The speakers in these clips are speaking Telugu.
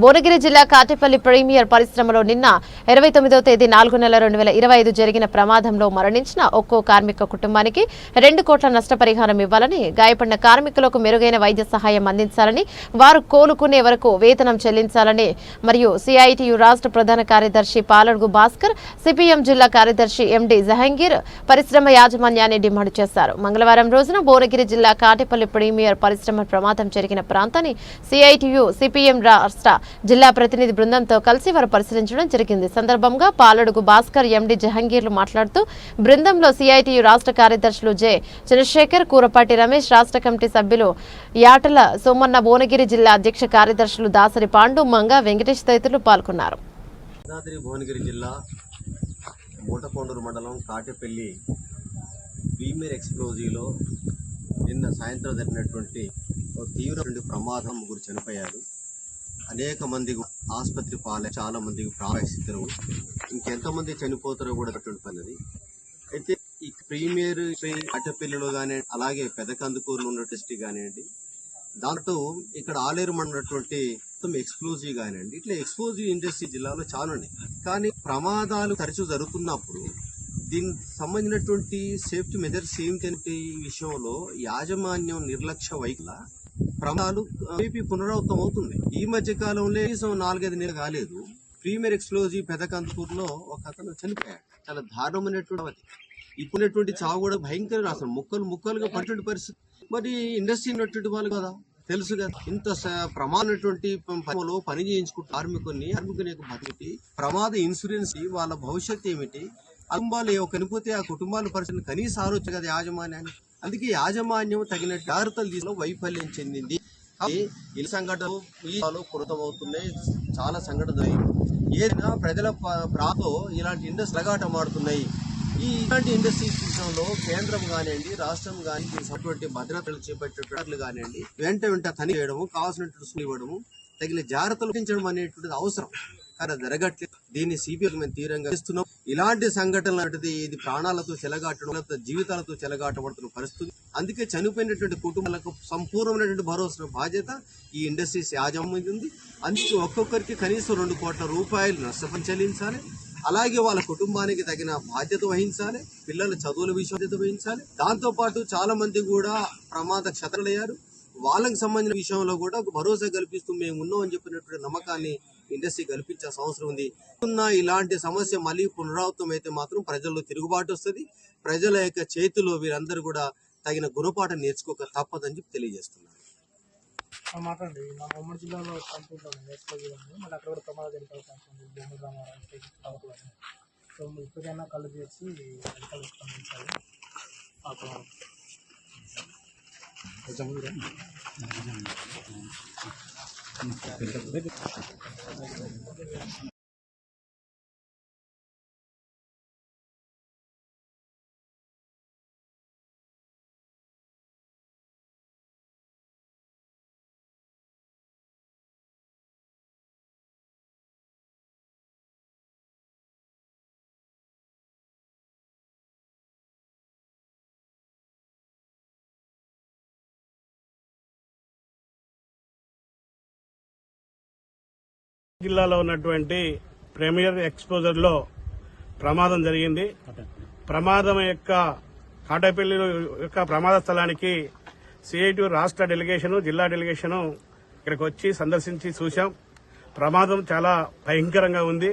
భువనగిరి జిల్లా కాటేపల్లి ప్రీమియర్ పరిశ్రమలో నిన్న ఇరవై తొమ్మిదో తేదీ నాలుగు నెల రెండు వేల ఇరవై ఐదు జరిగిన ప్రమాదంలో మరణించిన ఒక్కో కార్మిక కుటుంబానికి రెండు కోట్ల నష్టపరిహారం ఇవ్వాలని గాయపడిన కార్మికులకు మెరుగైన వైద్య సహాయం అందించాలని వారు కోలుకునే వరకు వేతనం చెల్లించాలని మరియు సిఐటియు రాష్ట్ర ప్రధాన కార్యదర్శి పాలడుగు భాస్కర్ సిపిఎం జిల్లా కార్యదర్శి ఎండి జహంగీర్ పరిశ్రమ యాజమాన్యాన్ని డిమాండ్ చేశారు. మంగళవారం రోజున భువనగిరి జిల్లా కాటేపల్లి ప్రీమియర్ పరిశ్రమ ప్రమాదం జరిగిన ప్రాంతాన్ని సిఐటియు సిపిఎం రాష్ట్ర జిల్లా ప్రతినిధి బృందంతో కలిసి వారు పరిశీలించడం జరిగింది. సందర్భంగా పాలడుగు భాస్కర్ ఎండి జహంగీర్లు మాట్లాడుతూ బృందంలో సిఐటియు రాష్ట్ర కార్యదర్శులు జె. చంద్రశేఖర్ కూరపాటి రమేష్ రాష్ట్ర కమిటీ సభ్యులు యాటల సోమన్న భువనగిరి జిల్లా అధ్యక్ష కార్యదర్శులు దాసరి పాండు మంగ వెంకటేష్ తదితరులు పాల్గొన్నారు. భువనగిరి జిల్లా మూటకొండూరు మండలం కాటెపల్లి ప్రీమియర్ ఎక్స్ప్లోజీలో నిన్న సాయంత్రం జరిగినటువంటి తీవ్రమైన ప్రమాదం ముగ్గురు చనిపోయారు. అనేక మంది ఆసుపత్రి పాలే చాలా మందికి ప్రాణస్థితులు ఇంకెంతమంది చనిపోతారో కూడా అటువంటి పని అది అయితే ఈ ప్రీమియర్ కాటెపల్లిలో కానీ అలాగే పెదకందుకూరులో ఉన్న టెస్ట్ కానివ్వండి దాంతో ఇక్కడ ఆలేరు ఉన్నటువంటి మొత్తం ఎక్స్క్లూజివ్ కానివ్వండి ఇట్లా ఎక్స్క్లూజివ్ ఇండస్ట్రీ జిల్లాలో చాలా ఉన్నాయి. కానీ ప్రమాదాలు తరచూ జరుగుతున్నప్పుడు దీనికి సంబంధించినటువంటి సేఫ్టీ మెజర్స్ ఏమిటంటే ఈ విషయంలో యాజమాన్యం నిర్లక్ష్య వైఖల ప్రమాదాలు ఏపీ పునరావృతం అవుతుంది. ఈ మధ్య కాలంలో కనీసం నాలుగైదు నెలలు కాలేదు. ప్రీమియర్ ఎక్స్ప్లోజివ్ పెదకందుకూరులో ఒక అతను చనిపోయాడు. చాలా దారుణమైనటువంటి ఇప్పుడున్నటువంటి చావు కూడా భయంకరంగా అసలు ముక్కలు ముక్కలుగా పడినటువంటి పరిస్థితి. మరి ఇండస్ట్రీ ఉన్నటువంటి వాళ్ళు కదా. తెలుసు కదా. ఇంత స- ప్రమాదమైనటువంటి పనిలో పని చేయించుకుంటే కార్మికుని కార్మికుని యొక్క బతికి ప్రమాద ఇన్సూరెన్స్ వాళ్ళ భవిష్యత్తు ఏమిటి? ఆ కుటుంబాలు కనిపోతే ఆ కుటుంబాల పరిస్థితి కనీస ఆలోచన కదా యాజమాన్యాన్ని. అందుకే యాజమాన్యం తగిన జాగ్రత్తలు తీసుకుని వైఫల్యం చెందింది. ఈ సంఘటనలు కృతమవుతున్నాయి చాలా సంఘటనలు ఏదైనా ప్రజల ప్రాతో ఇలాంటి ఇండస్ట్రీ లగాటం ఆడుతున్నాయి ఈ ఇలాంటి ఇండస్ట్రీస్ విషయంలో కేంద్రం కానివ్వండి రాష్ట్రం కానీ అటువంటి భద్రతలు చేపట్టేటట్లు కానివ్వండి వెంట వెంట తనిఖీ చేయడము కావాల్సినట్టు ఇవ్వడము తగిన జాగ్రత్తలు అనేటువంటిది అవసరం. కానీ జరగట్లేదు. దీన్ని సిపిఐ మేము తీవ్రంగా ఇస్తున్నాం ఇలాంటి సంఘటనలు అంటే ఇది ప్రాణాలతో చెలగాటడం జీవితాలతో చెలగాటబడుతున్న పరిస్థితి. అందుకే చనిపోయినటువంటి కుటుంబాలకు సంపూర్ణమైనటువంటి భరోసా బాధ్యత ఈ ఇండస్ట్రీస్ యాజమాన్యం ఉంది. అందుకే ఒక్కొక్కరికి కనీసం రెండు కోట్ల రూపాయలు నష్టపం చెల్లించాలి. అలాగే వాళ్ళ కుటుంబానికి తగిన బాధ్యత వహించాలి. పిల్లల చదువుల విషయం వహించాలి. దాంతో పాటు చాలా మంది కూడా ప్రమాద క్షతలయ్యారు వాళ్ళకి సంబంధించిన విషయంలో కూడా ఒక భరోసా కల్పిస్తూ మేము ఉన్నాం అని చెప్పినటువంటి నమ్మకాన్ని ఇండస్ట్రీ కల్పించాల్సిన అవసరం ఉంది. ఉన్న ఇలాంటి సమస్య మళ్ళీ పునరావృతం అయితే మాత్రం ప్రజల్లో తిరుగుబాటు వస్తుంది. ప్రజల యొక్క చేతిలో వీరందరూ కూడా తగిన గుణపాఠం నేర్చుకోక తప్పదని చెప్పి తెలియజేస్తున్నారు మాట్లాడండి. మా ఉమ్మడి జిల్లాలో కంపెనీ ఎక్స్పోజర్ మళ్ళీ అక్కడ కూడా ప్రమాదం జరిగే సో మీరు ఇప్పటికైనా కళ్ళు చేసి అధికారులు స్పందించాలి Thank you. జిల్లాలో ఉన్నటువంటి ప్రీమియర్ ఎక్స్పోజర్లో ప్రమాదం జరిగింది. ప్రమాదం యొక్క కాటపల్లి యొక్క ప్రమాద స్థలానికి సిఐటి రాష్ట్ర డెలిగేషన్ జిల్లా డెలిగేషన్ ఇక్కడికి వచ్చి సందర్శించి చూశాం. ప్రమాదం చాలా భయంకరంగా ఉంది.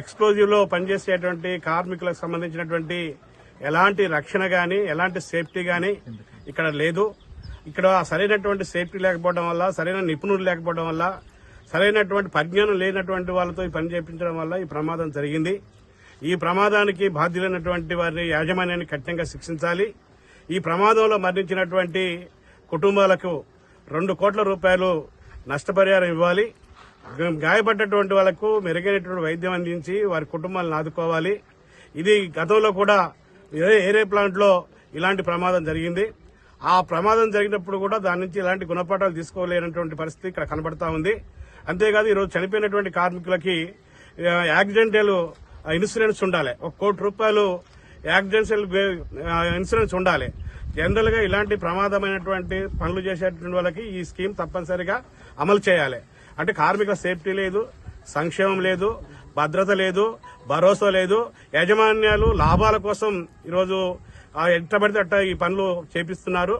ఎక్స్ప్లోజివ్లో పనిచేసేటువంటి కార్మికులకు సంబంధించినటువంటి ఎలాంటి రక్షణ గాని ఎలాంటి సేఫ్టీ గాని ఇక్కడ లేదు. ఇక్కడ సరైనటువంటి సేఫ్టీ లేకపోవడం వల్ల సరైన నిపుణులు లేకపోవడం వల్ల సరైనటువంటి పరిజ్ఞానం లేనటువంటి వాళ్ళతో ఈ పని చేయించడం వల్ల ఈ ప్రమాదం జరిగింది. ఈ ప్రమాదానికి బాధ్యులైనటువంటి వారిని యాజమాన్యాన్ని కఠినంగా శిక్షించాలి. ఈ ప్రమాదంలో మరణించినటువంటి కుటుంబాలకు రెండు కోట్ల రూపాయలు నష్టపరిహారం ఇవ్వాలి. గాయపడ్డటువంటి వాళ్ళకు మెరుగైనటువంటి వైద్యం అందించి వారి కుటుంబాలను ఆదుకోవాలి. ఇది గతంలో కూడా ఏరే ప్లాంట్లో ఇలాంటి ప్రమాదం జరిగింది. ఆ ప్రమాదం జరిగినప్పుడు కూడా దాని నుంచి ఇలాంటి గుణపాఠాలు తీసుకోలేనటువంటి పరిస్థితి ఇక్కడ కనబడతా ఉంది. అంతేకాదు ఈరోజు చనిపోయినటువంటి కార్మికులకి యాక్సిడెంటల్ ఇన్సూరెన్స్ ఉండాలి. ఒక కోటి రూపాయలు యాక్సిడెంటల్ ఇన్సూరెన్స్ ఉండాలి. జనరల్గా ఇలాంటి ప్రమాదమైనటువంటి పనులు చేసేటువంటి వాళ్ళకి ఈ స్కీమ్ తప్పనిసరిగా అమలు చేయాలి. అంటే కార్మికుల సేఫ్టీ లేదు సంక్షేమం లేదు భద్రత లేదు భరోసా లేదు. యాజమాన్యాలు లాభాల కోసం ఈరోజు ఎట్ట పడితే అట్ట ఈ పనులు చేపిస్తున్నారు.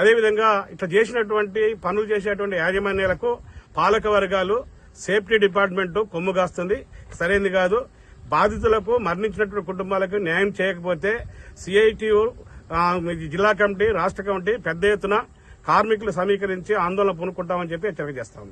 అదేవిధంగా ఇట్లా చేసినటువంటి పనులు చేసేటువంటి యాజమాన్యాలకు పాలక వర్గాలు సేఫ్టీ డిపార్ట్మెంట్ కొమ్ము కాస్తుంది. సరైనది కాదు. బాధితులకు మరణించినటువంటి కుటుంబాలకు న్యాయం చేయకపోతే సిఐటియు జిల్లా కమిటీ రాష్ట్ర కమిటీ పెద్ద ఎత్తున కార్మికులు సమీకరించి ఆందోళన పూనుకుంటామని చెప్పి హెచ్చరిక చేస్తాము.